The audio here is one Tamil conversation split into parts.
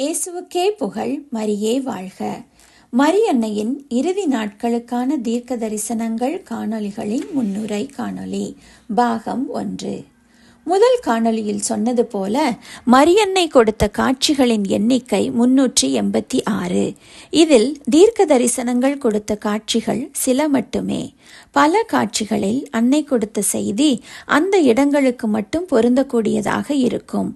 இயேசுவுக்கே புகழ் மரியே வாழ்க. மரியன்னையின் இறுதி நாட்களுக்கான தீர்க்க தரிசனங்கள் காணொலிகளின் முன்னுரை காணொளி. பாகம் ஒன்று. முதல் காணொளியில் சொன்னது போல மரியன்னை கொடுத்த காட்சிகளின் எண்ணிக்கை முன்னூற்றி எண்பத்தி ஆறு. இதில் தீர்க்க தரிசனங்கள் கொடுத்த காட்சிகள் சில மட்டுமே. பல காட்சிகளில் அன்னை கொடுத்த செய்தி அந்த இடங்களுக்கு மட்டும் பொருந்தக்கூடியதாக இருக்கும்.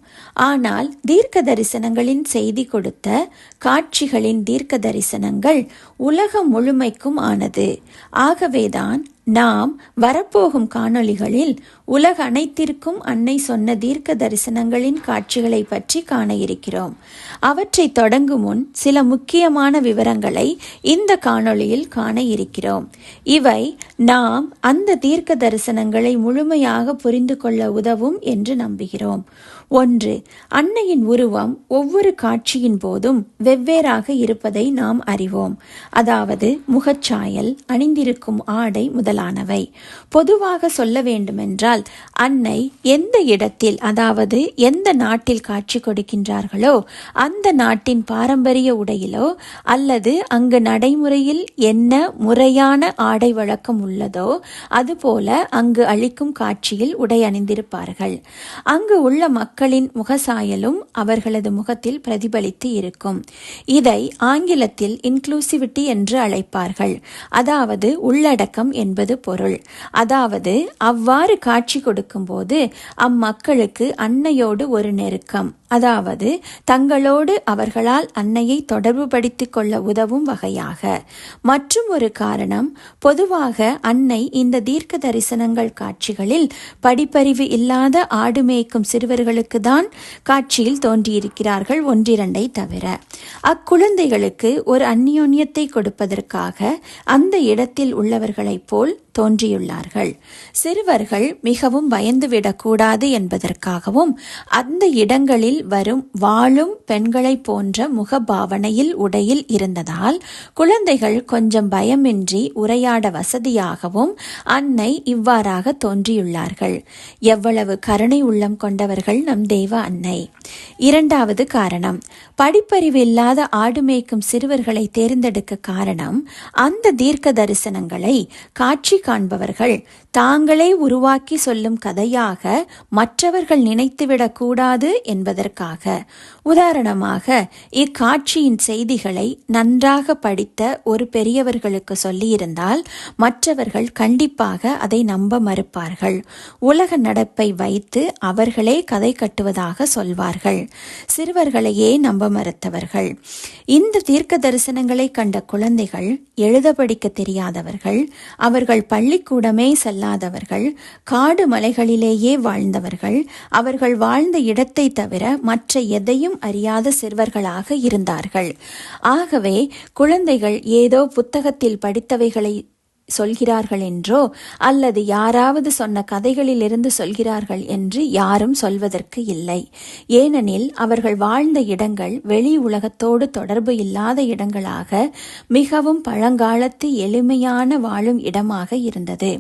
ஆனால் தீர்க்க தரிசனங்களின் செய்தி கொடுத்த காட்சிகளின் தீர்க்க தரிசனங்கள் உலகம் முழுமைக்கும் ஆனது. ஆகவேதான் நாம் வரப்போகும் காணொளிகளில் உலக அனைத்திற்கும் அன்னை சொன்ன தீர்க்க தரிசனங்களின் காட்சிகளை பற்றி காண இருக்கிறோம். அவற்றை தொடங்கும் முன் சில முக்கியமான விவரங்களை இந்த காணொளியில் காண இருக்கிறோம். இவை நாம் அந்த தீர்க்க தரிசனங்களை முழுமையாக புரிந்து கொள்ள உதவும் என்று நம்புகிறோம். ஒன்று அன்னையின் உருவம் ஒவ்வொரு காட்சியின் போதும் வெவ்வேறாக இருப்பதை நாம் அறிவோம். அதாவது முகச்சாயல் அணிந்திருக்கும் ஆடை முதலானவை. பொதுவாக சொல்ல வேண்டுமென்றால் அன்னை எந்த இடத்தில் அதாவது எந்த நாட்டில் காட்சி கொடுக்கின்றார்களோ அந்த நாட்டின் பாரம்பரிய உடையிலோ அல்லது அங்கு நடைமுறையில் என்ன முறையான ஆடை வழக்கம் உள்ளதோ அதுபோல அங்கு அளிக்கும் காட்சியில் உடை அணிந்திருப்பார்கள். அங்கு உள்ள மக்களின் முகசாயலும் அவர்களது முகத்தில் பிரதிபலித்து இருக்கும். இதை ஆங்கிலத்தில் இன்க்ளூசிவிட்டி என்று அழைப்பார்கள். அதாவது உள்ளடக்கம் என்பது பொருள். அதாவது அவ்வாறு காட்சி கொடுக்கும்போது அம்மக்களுக்கு அன்னையோடு ஒரு நெருக்கம். அதாவது தங்களோடு அவர்களால் அன்னையை தொடர்புபடுத்திக் கொள்ள உதவும் வகையாக. மற்றும் ஒரு காரணம் பொதுவாக அன்னை இந்த தீர்க்க தரிசனங்கள் காட்சிகளில் படிப்பறிவு இல்லாத ஆடு மேய்க்கும் சிறுவர்களுக்கு தான் காட்சியில் தோன்றியிருக்கிறார்கள் ஒன்றிரண்டை தவிர. அக்குழந்தைகளுக்கு ஒரு அந்நியோன்யத்தை கொடுப்பதற்காக அந்த இடத்தில் உள்ளவர்களைப் போல் தோன்றியுள்ளார்கள். சிறுவர்கள் மிகவும் பயந்துவிடக்கூடாது என்பதற்காகவும் அந்த இடங்களில் வரும் வாழும் பெண்களைப் போன்ற முகபாவனையில் உடையில் இருந்ததால் குழந்தைகள் கொஞ்சம் பயமின்றி உரையாட வசதியாகவும் அன்னை இவ்வாறாக தோன்றியுள்ளார்கள். எவ்வளவு கருணை உள்ளம் கொண்டவர்கள் நம் தேவ அன்னை. இரண்டாவது காரணம் படிப்பறிவு இல்லாத ஆடு மேய்க்கும் சிறுவர்களை தேர்ந்தெடுக்க காரணம் அந்த தீர்க்க தரிசனங்களை காட்சி காண்பவர்கள். தாங்களே உருவாக்கி சொல்லும் கதையாக மற்றவர்கள் நினைத்துவிடக் கூடாது என்பதற்காக. உதாரணமாக இக்காட்சியின் செய்திகளை நன்றாக படித்த ஒரு பெரியவர்களுக்கு சொல்லியிருந்தால் மற்றவர்கள் கண்டிப்பாக அதை நம்ப மறுப்பார்கள். உலக நடப்பை வைத்து அவர்களே கதை கட்டுவதாக சொல்வார்கள். சிறுவர்களையே நம்ப மறுத்தவர்கள். இந்த தீர்க்க தரிசனங்களை கண்ட குழந்தைகள் எழுத படிக்க தெரியாதவர்கள் அவர்கள் பள்ளிக்கூடமே செல்லாதவர்கள் காடு மலைகளிலேயே வாழ்ந்தவர்கள் அவர்கள் வாழ்ந்த இடத்தை தவிர மற்ற எதையும் அறியாத சிறுவர்களாக இருந்தார்கள். ஆகவே குழந்தைகள் ஏதோ புத்தகத்தில் படித்தவைகளை சொல்கிறார்கள் என்றோ அல்லது யாராவது சொன்ன கதைகளிலிருந்து சொல்கிறார்கள் என்று யாரும் சொல்வதற்கு இல்லை. ஏனெனில் அவர்கள் வாழ்ந்த இடங்கள் வெளி உலகத்தோடு தொடர்பு இல்லாத இடங்களாக மிகவும் பழங்காலத்து எளிமையான வாழும் இடமாக இருந்தது.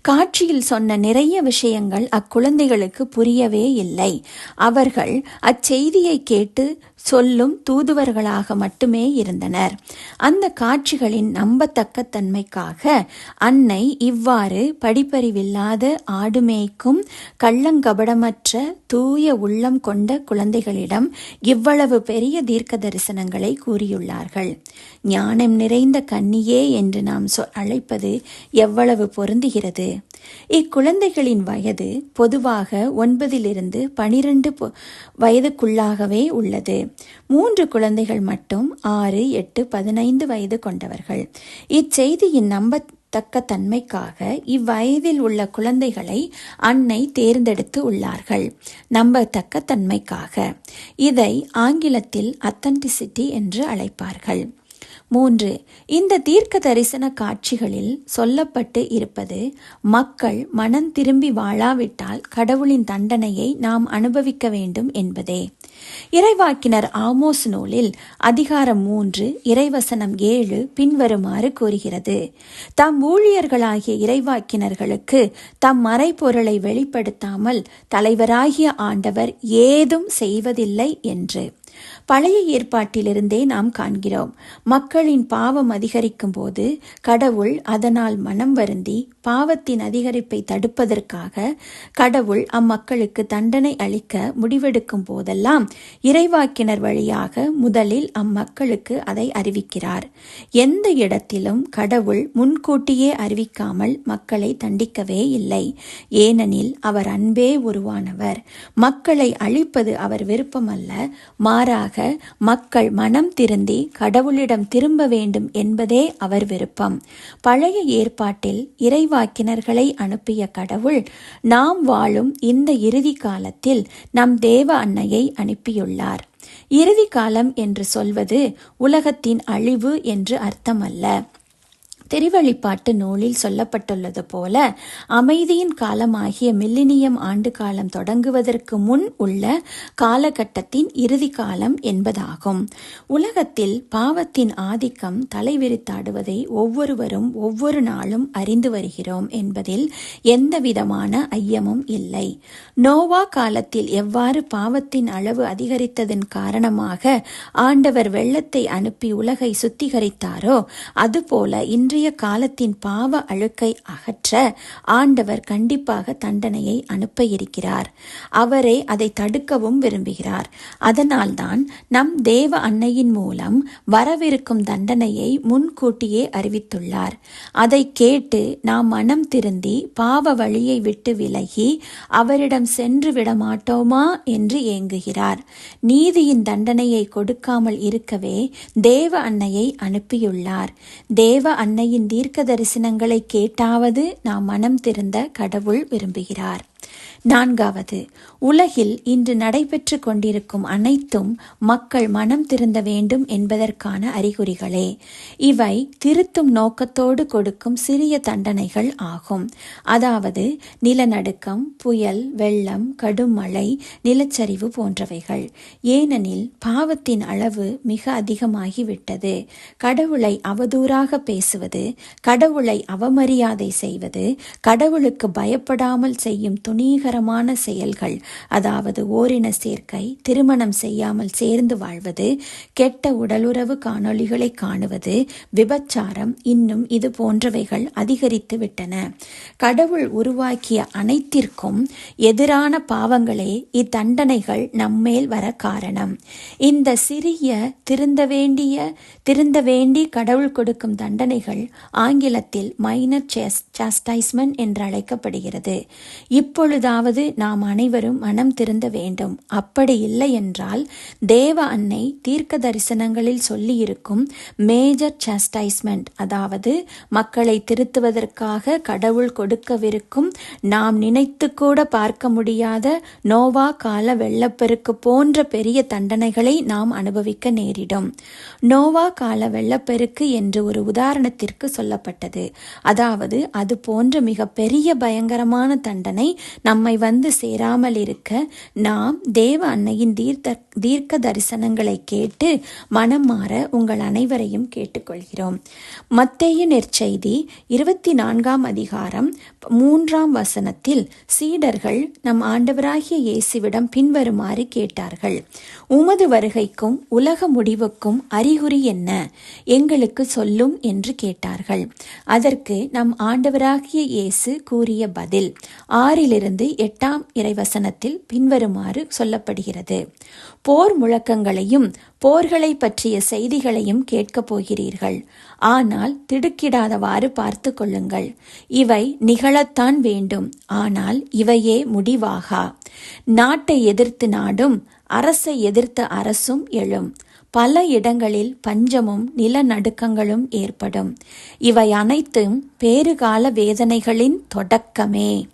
காட்சியில் சொன்ன நிறைய விஷயங்கள் அக்குழந்தைகளுக்கு புரியவே இல்லை. அவர்கள் அச்செய்தியை கேட்டு சொல்லும் தூதுவர்களாக மட்டுமே இருந்தனர். அந்த காட்சிகளின் நம்பத்தக்க தன்மைக்காக அன்னை இவ்வாறு படிப்பறிவில்லாத ஆடு மேய்க்கும் கள்ளங்கபடமற்ற தூய உள்ளம் கொண்ட குழந்தைகளிடம் இவ்வளவு பெரிய தீர்க்க தரிசனங்களை கூறியுள்ளார்கள். ஞானம் நிறைந்த கன்னியே என்று நாம் அழைப்பது எவ்வளவு பொருந்துகிறது. இக்குழந்தைகளின் வயது பொதுவாக ஒன்பதிலிருந்து பனிரெண்டு வயதுக்குள்ளாகவே உள்ளது. மூன்று குழந்தைகள் மட்டும் ஆறு எட்டு பதினைந்து வயது கொண்டவர்கள். இச்செய்தியின் நம்ப தக்க தன்மைக்காக இவ்வயதில் உள்ள குழந்தைகளை அன்னை தேர்ந்தெடுத்து உள்ளார்கள். நம்பத்தக்க தன்மைக்காக இதை ஆங்கிலத்தில் அத்தன்டிசிட்டி என்று அழைப்பார்கள். மூன்று இந்த தீர்க்க தரிசன காட்சிகளில் சொல்லப்பட்டு இருப்பது மக்கள் மனம் திரும்பி வாழாவிட்டால் கடவுளின் தண்டனையை நாம் அனுபவிக்க வேண்டும் என்பதே. இறைவாக்கினர் ஆமோஸ் நூலில் அதிகாரம் மூன்று இறைவசனம் ஏழு பின்வருமாறு கூறுகிறது. தம் ஊழியர்களாகிய இறைவாக்கினர்களுக்கு தம் மறைப்பொருளை வெளிப்படுத்தாமல் தலைவராகிய ஆண்டவர் ஏதும் செய்வதில்லை என்று. பழைய ஏற்பாட்டிலிருந்தே நாம் காண்கிறோம். மக்களின் பாவம் அதிகரிக்கும் போது கடவுள் அதனால் மனம் வருந்தி பாவத்தின் அதிகரிப்பை தடுப்பதற்காக கடவுள் அம்மக்களுக்கு தண்டனை அளிக்க முடிவெடுக்கும் போதெல்லாம் இறைவாக்கினர் வழியாக முதலில் அம்மக்களுக்கு அதை அறிவிக்கிறார். எந்த இடத்திலும் கடவுள் முன்கூட்டியே அறிவிக்காமல் மக்களை தண்டிக்கவே இல்லை. ஏனெனில் அவர் அன்பே உருவானவர். மக்களை அழிப்பது அவர் விருப்பமல்ல. மாறாக மக்கள் மனம் திருந்தி கடவுளிடம் திரும்ப வேண்டும் என்பதே அவர் விருப்பம். பழைய ஏற்பாட்டில் இறைவாக்கினர்களை அனுப்பிய கடவுள் நாம் வாழும் இந்த இறுதி காலத்தில் நம் தேவ அன்னையை அனுப்பியுள்ளார். இறுதி காலம் என்று சொல்வது உலகத்தின் அழிவு என்று அர்த்தமல்ல. திருவழிப்பாட்டு நூலில் சொல்லப்பட்டுள்ளது போல அமைதியின் காலமாகிய மில்லினியம் ஆண்டு காலம் தொடங்குவதற்கு முன் உள்ள காலகட்டத்தின் இறுதி காலம் என்பதாகும். உலகத்தில் பாவத்தின் ஆதிக்கம் தலைவிரித்தாடுவதை ஒவ்வொருவரும் ஒவ்வொரு நாளும் அறிந்து வருகிறோம் என்பதில் எந்தவிதமான ஐயமும் இல்லை. நோவா காலத்தில் எவ்வாறு பாவத்தின் அளவு அதிகரித்ததன் காரணமாக ஆண்டவர் வெள்ளத்தை அனுப்பி உலகை சுத்திகரித்தாரோ அதுபோல இன்று இன்றைய காலத்தின் பாவ அழுக்கை அகற்ற ஆண்டவர் கண்டிப்பாக தண்டனையை அனுப்ப இருக்கிறார். அவரே அதை தடுக்கவும் விரும்புகிறார். அதனால்தான் நம் தேவ அன்னையின் மூலம் வரவிருக்கும் தண்டனையை முன்கூட்டியே அறிவித்துள்ளார். அதை கேட்டு நாம் மனம் திருந்தி பாவ வழியை விட்டு விலகி அவரிடம் சென்று விட மாட்டோமா என்று ஏங்குகிறார். நீதியின் தண்டனையை கொடுக்காமல் இருக்கவே தேவ அன்னையை அனுப்பியுள்ளார். தேவ அன்னை அன்னையின் தீர்க்க தரிசனங்களை கேட்டாவது நாம் மனம் திருந்த கடவுள் விரும்புகிறார். நான்காவது உலகில் இன்று நடைபெற்று கொண்டிருக்கும் அனைத்தும் மக்கள் மனம் திருந்த வேண்டும் என்பதற்கான அறிகுறிகளே. இவை திருத்தும் நோக்கத்தோடு கொடுக்கும் சிறிய தண்டனைகள் ஆகும். அதாவது நிலநடுக்கம் புயல் வெள்ளம் கடும் மழை நிலச்சரிவு போன்றவைகள். ஏனெனில் பாவத்தின் அளவு மிக அதிகமாகிவிட்டது. கடவுளை அவதூறாக பேசுவது கடவுளை அவமரியாதை செய்வது கடவுளுக்கு பயப்படாமல் செய்யும் துணீகரமான செயல்கள் அதாவது ஓரின சேர்க்கை திருமணம் செய்யாமல் சேர்ந்து வாழ்வது கெட்ட உடலுறவு காணொளிகளை காணுவது விபச்சாரம் இன்னும் இது போன்றவைகள் அதிகரித்து விட்டன. கடவுள் உருவாக்கிய அனைத்திற்கும் எதிரான பாவங்களே இத்தண்டனைகள் நம்மேல் வர காரணம். இந்த சிறிய திருந்த வேண்டிய திருந்த வேண்டி கடவுள் கொடுக்கும் தண்டனைகள் ஆங்கிலத்தில் மைனர் சாஸ்டைஸ்மெண்ட் என்று அழைக்கப்படுகிறது இப்பொழுதாவது நாம் அனைவரும் மனம் திறந்த வேண்டும். அப்படி இல்லை என்றால் தேவ அன்னை தீர்க்க தரிசனங்களில் சொல்லியிருக்கும் மேஜர் சாஸ்டைஸ்மெண்ட் அதாவது மக்களை திருத்துவதற்காக கடவுள் கொடுக்கவிருக்கும் நாம் நினைத்து கூட பார்க்க முடியாத நோவா கால வெள்ளப்பெருக்கு போன்ற பெரிய தண்டனைகளை நாம் அனுபவிக்க நேரிடும். நோவா கால வெள்ளப்பெருக்கு என்று ஒரு உதாரணத்திற்கு சொல்லப்பட்டது. அதாவது அது போன்ற மிக பெரிய பயங்கரமான தண்டனை நம்ம நம்மை வந்து சேராமல் இருக்க நாம் தேவ அன்னையின் தீர்த்த தீர்க்க தரிசனங்களை கேட்டு மனம் மாற உங்கள் அனைவரையும் கேட்டுக்கொள்கிறோம். மத்தேய நெற்செய்தி இருபத்தி நான்காம் அதிகாரம் மூன்றாம் வசனத்தில் சீடர்கள் நம் ஆண்டவராகிய இயேசுவிடம் பின்வருமாறு கேட்டார்கள். உமது வருகைக்கும் உலக முடிவுக்கும் அறிகுறி என்ன? எங்களுக்கு சொல்லும் என்று கேட்டார்கள். அதற்கு நம் ஆண்டவராகிய இயேசு கூறிய பதில் ஆறிலிருந்து எட்டாம் இறைவசனத்தில் பின்வருமாறு சொல்லப்படுகிறது. போர் முழக்கங்களையும் போர்களை பற்றிய செய்திகளையும் கேட்கப் போகிறீர்கள். ஆனால் திடுக்கிடாதவாறு பார்த்து கொள்ளுங்கள். இவை நிகழத்தான் வேண்டும். ஆனால் இவையே முடிவாகா? நாட்டை எதிர்த்து நாடும் அரசை எதிர்த்த அரசும் எழும். பல இடங்களில் பஞ்சமும் நிலநடுக்கங்களும் ஏற்படும். இவை அனைத்தும் பேறுகால வேதனைகளின் தொடக்கமே.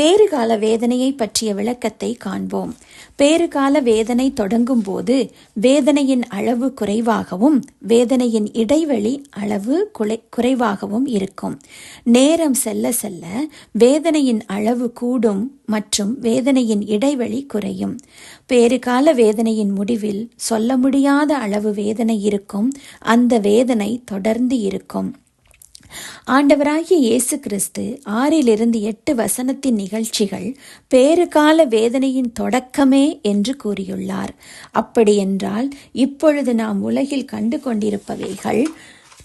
பேறுகால வேதனையை பற்றிய விளக்கத்தை காண்போம். பேறுகால வேதனை தொடங்கும் போது வேதனையின் அளவு குறைவாகவும் வேதனையின் இடைவெளி அளவு குலை குறைவாகவும் இருக்கும். நேரம் செல்ல செல்ல வேதனையின் அளவு கூடும் மற்றும் வேதனையின் இடைவெளி குறையும். பேறுகால வேதனையின் முடிவில் சொல்ல முடியாத அளவு வேதனை இருக்கும். அந்த வேதனை தொடர்ந்து இருக்கும். ஆண்டவராகிய இயேசு கிறிஸ்து ஆறிலிருந்து எட்டு வசனத்தின் நிகழ்ச்சிகள் பேறுகால வேதனையின் தொடக்கமே என்று கூறியுள்ளார். அப்படியென்றால் இப்பொழுது நாம் உலகில் கண்டு கொண்டிருப்பவைகள்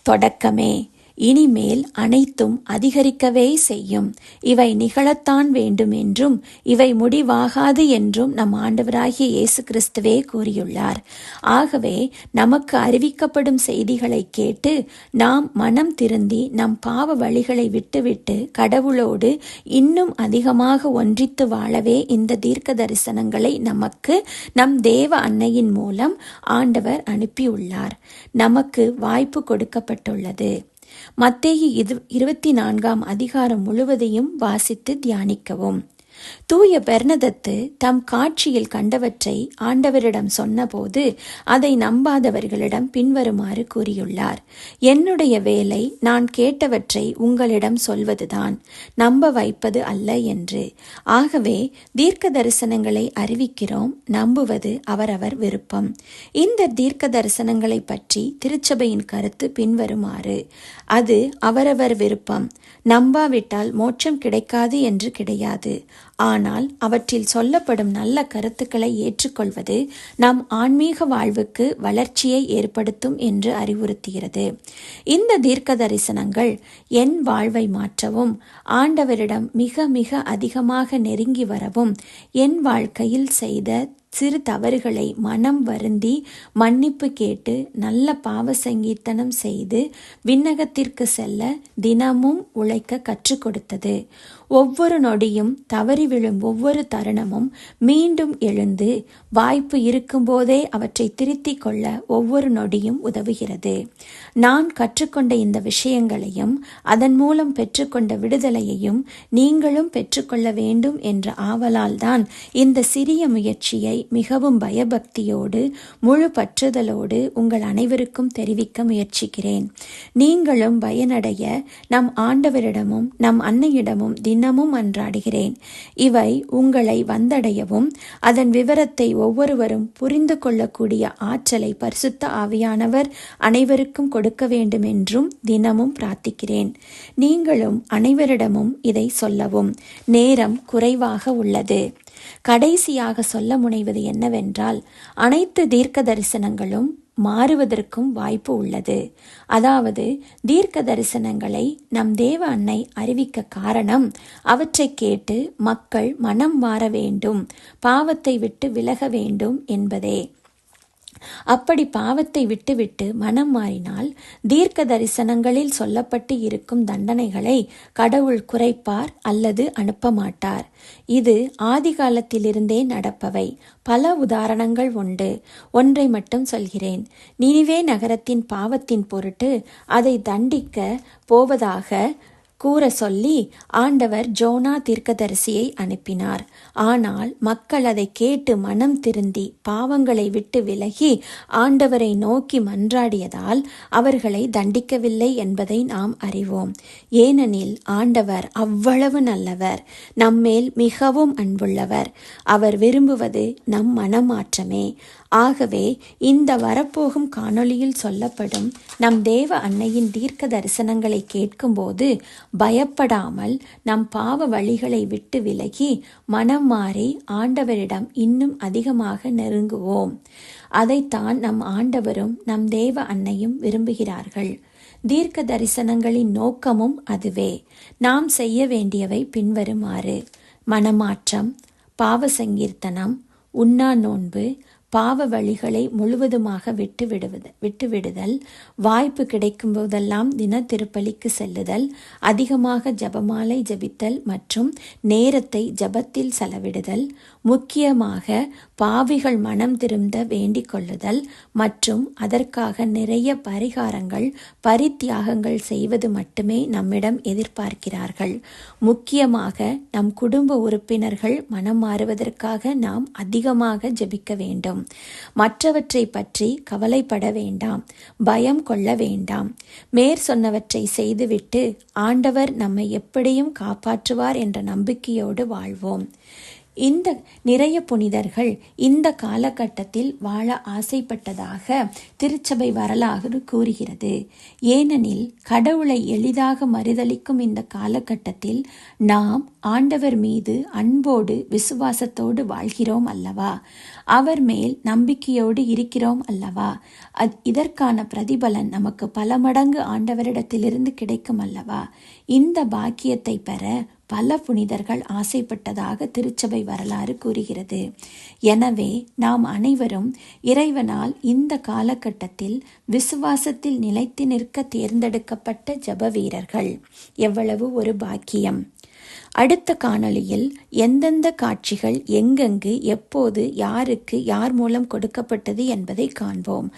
தொடக்கமே. இனிமேல் அனைத்தும் அதிகரிக்கவே செய்யும். இவை நிகழத்தான் வேண்டும் என்றும் இவை முடிவாகாது என்றும் நம் ஆண்டவராகிய இயேசு கிறிஸ்துவே கூறியுள்ளார். ஆகவே நமக்கு அறிவிக்கப்படும் செய்திகளை கேட்டு நாம் மனம் திருந்தி நம் பாவ வழிகளை விட்டுவிட்டு கடவுளோடு இன்னும் அதிகமாக ஒன்றித்து வாழவே இந்த தீர்க்க தரிசனங்களை நமக்கு நம் தேவ அன்னையின் மூலம் ஆண்டவர் அனுப்பியுள்ளார். நமக்கு வாய்ப்பு கொடுக்கப்பட்டுள்ளது. மத்தேயு இது இருபத்தி நான்காம் அதிகாரம் முழுவதையும் வாசித்து தியானிக்கவும். தூய பெர்னதத்து தம் காட்சியில் கண்டவற்றை ஆண்டவரிடம் சொன்னபோது அதை நம்பாதவர்களிடம் பின்வருமாறு கூறியுள்ளார். என்னுடைய வேலை நான் கேட்டவற்றை உங்களிடம் சொல்வதுதான். நம்ப வைப்பது அல்ல என்று. ஆகவே தீர்க்க தரிசனங்களை அறிவிக்கிறோம் நம்புவது அவரவர் விருப்பம். இந்த தீர்க்க தரிசனங்களை பற்றி திருச்சபையின் கருத்து பின்வருமாறு. அது அவரவர் விருப்பம். நம்பாவிட்டால் மோட்சம் கிடைக்காது என்று கிடையாது. ஆனால் அவற்றில் சொல்லப்படும் நல்ல கருத்துக்களை ஏற்றுக்கொள்வது நம் ஆன்மீக வாழ்வுக்கு வளர்ச்சியை ஏற்படுத்தும் என்று அறிவுறுத்துகிறது. இந்த தீர்க்க தரிசனங்கள் என் வாழ்வை மாற்றவும் ஆண்டவரிடம் மிக மிக அதிகமாக நெருங்கி வரவும் என் வாழ்க்கையில் செய்த சிறு தவறுகளை மனம் வருந்தி மன்னிப்பு கேட்டு நல்ல பாவ சங்கீர்த்தனம் செய்து விண்ணகத்திற்கு செல்ல தினமும் உழைக்க கற்றுக் கொடுத்தது. ஒவ்வொரு நொடியும் தவறி விழும் ஒவ்வொரு தருணமும் மீண்டும் எழுந்து வாய்ப்பு இருக்கும்போதே அவற்றை திருத்திக் கொள்ள ஒவ்வொரு நொடியும் உதவுகிறது. நான் கற்றுக்கொண்ட இந்த விஷயங்களையும் அதன் மூலம் பெற்றுக்கொண்ட விடுதலையையும் நீங்களும் பெற்றுக்கொள்ள வேண்டும் என்ற ஆவலால் தான் இந்த சிறிய முயற்சியை மிகவும் பயபக்தியோடு முழு பற்றுதலோடு உங்கள் அனைவருக்கும் தெரிவிக்க முயற்சிக்கிறேன். நீங்களும் பயனடைய நம் ஆண்டவரிடமும் நம் அன்னையிடமும் தினமும் மன்றாடுகிறேன் இவை உங்களை வந்தடையவும் அதன் விவரத்தை ஒவ்வொருவரும் புரிந்து கொள்ளக்கூடிய ஆற்றலை பரிசுத்த ஆவியானவர் அனைவருக்கும் கொடுக்க வேண்டும் என்றும் தினமும் பிரார்த்திக்கிறேன். நீங்களும் அனைவரிடமும் இதை சொல்லவும். நேரம் குறைவாக உள்ளது. கடைசியாக சொல்ல முனைவது என்னவென்றால் அனைத்து தீர்க்க தரிசனங்களும் மாறுவதற்கும் வாய்ப்பு உள்ளது. அதாவது தீர்க்க தரிசனங்களை நம் தேவ அன்னை அறிவிக்க காரணம் அவற்றை கேட்டு மக்கள் மனம் மாற வேண்டும் பாவத்தை விட்டு விலக வேண்டும் என்பதே. அப்படி பாவத்தை விட்டுவிட்டு மனம் மாறினால் தீர்க்க தரிசனங்களில் சொல்லப்பட்டு இருக்கும் தண்டனைகளை கடவுள் குறைப்பார் அல்லது அனுப்ப மாட்டார் இது ஆதிகாலத்திலிருந்தே நடப்பவை. பல உதாரணங்கள் உண்டு. ஒன்றை மட்டும் சொல்கிறேன். நினிவே நகரத்தின் பாவத்தின் பொருட்டு அதை தண்டிக்க போவதாக கூற சொல்லி ஆண்டவர் ஜோனா தீர்க்கதரிசியை அனுப்பினார். ஆனால் மக்கள் அதை கேட்டு மனம் திருந்தி பாவங்களை விட்டு விலகி ஆண்டவரை நோக்கி மன்றாடியதால் அவர்களை தண்டிக்கவில்லை என்பதை நாம் அறிவோம். ஏனெனில் ஆண்டவர் அவ்வளவு நல்லவர் நம்மேல் மிகவும் அன்புள்ளவர். அவர் விரும்புவது நம் மனமாற்றமே. ஆகவே இந்த வரப்போகும் காணொளியில் சொல்லப்படும் நம் தேவ அன்னையின் தீர்க்க தரிசனங்களை கேட்கும்போது பயப்படாமல் நம் பாவ வழிகளை விட்டு விலகி மனம் மாறி ஆண்டவரிடம் இன்னும் அதிகமாக நெருங்குவோம். அதைத்தான் நம் ஆண்டவரும் நம் தேவ அன்னையும் விரும்புகிறார்கள். தீர்க்க தரிசனங்களின் நோக்கமும் அதுவே. நாம் செய்ய வேண்டியவை பின்வருமாறு. மனமாற்றம் பாவ சங்கீர்த்தனம் உண்ணா நோன்பு பாவ வழிகளை முழுவதுமாக விட்டு விடுவது விட்டுவிடுதல் வாய்ப்பு கிடைக்கும் போதெல்லாம் தின திருப்பலிக்கு செல்லுதல் அதிகமாக ஜபமாலை ஜபித்தல் மற்றும் நேரத்தை ஜபத்தில் செலவிடுதல் முக்கியமாக பாவிகள் மனம் திரும்ப வேண்டிக் கொள்ளுதல் மற்றும் அதற்காக நிறைய பரிகாரங்கள் பரித்தியாகங்கள் செய்வது மட்டுமே நம்மிடம் எதிர்பார்க்கிறார்கள். முக்கியமாக நம் குடும்ப உறுப்பினர்கள் மனம் மாறுவதற்காக நாம் அதிகமாக ஜபிக்க வேண்டும். மற்றவற்றை பற்றி கவலைப்பட வேண்டாம். பயம் கொள்ள வேண்டாம். மேற் சொன்னவற்றை செய்துவிட்டு ஆண்டவர் நம்மை எப்படியும் காப்பாற்றுவார் என்ற நம்பிக்கையோடு வாழ்வோம். இந்த நிறைய புனிதர்கள் இந்த காலகட்டத்தில் வாழ ஆசைப்பட்டதாக திருச்சபை வரலாறு கூறுகிறது. ஏனெனில் கடவுளை எளிதாக மறுதளிக்கும் இந்த காலகட்டத்தில் நாம் ஆண்டவர் மீது அன்போடு விசுவாசத்தோடு வாழ்கிறோம் அல்லவா? அவர் மேல் நம்பிக்கையோடு இருக்கிறோம் அல்லவா? அத் இதற்கான பிரதிபலன் நமக்கு பல மடங்கு ஆண்டவரிடத்திலிருந்து கிடைக்கும் அல்லவா? இந்த பாக்கியத்தை பெற பல புனிதர்கள் ஆசைப்பட்டதாக திருச்சபை வரலாறு கூறுகிறது. எனவே நாம் அனைவரும் இறைவனால் இந்த காலகட்டத்தில் விசுவாசத்தில் நிலைத்து நிற்க தேர்ந்தெடுக்கப்பட்ட ஜப வீரர்கள். எவ்வளவு ஒரு பாக்கியம். அடுத்த காணொளியில் எந்தெந்த காட்சிகள் எங்கெங்கு எப்போது யாருக்கு யார் மூலம் கொடுக்கப்பட்டது என்பதை காண்போம்.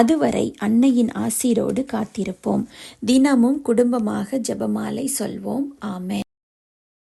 அதுவரை அன்னையின் ஆசீரோடு காத்திருப்போம். தினமும் குடும்பமாக ஜெபமாலை சொல்வோம். ஆமே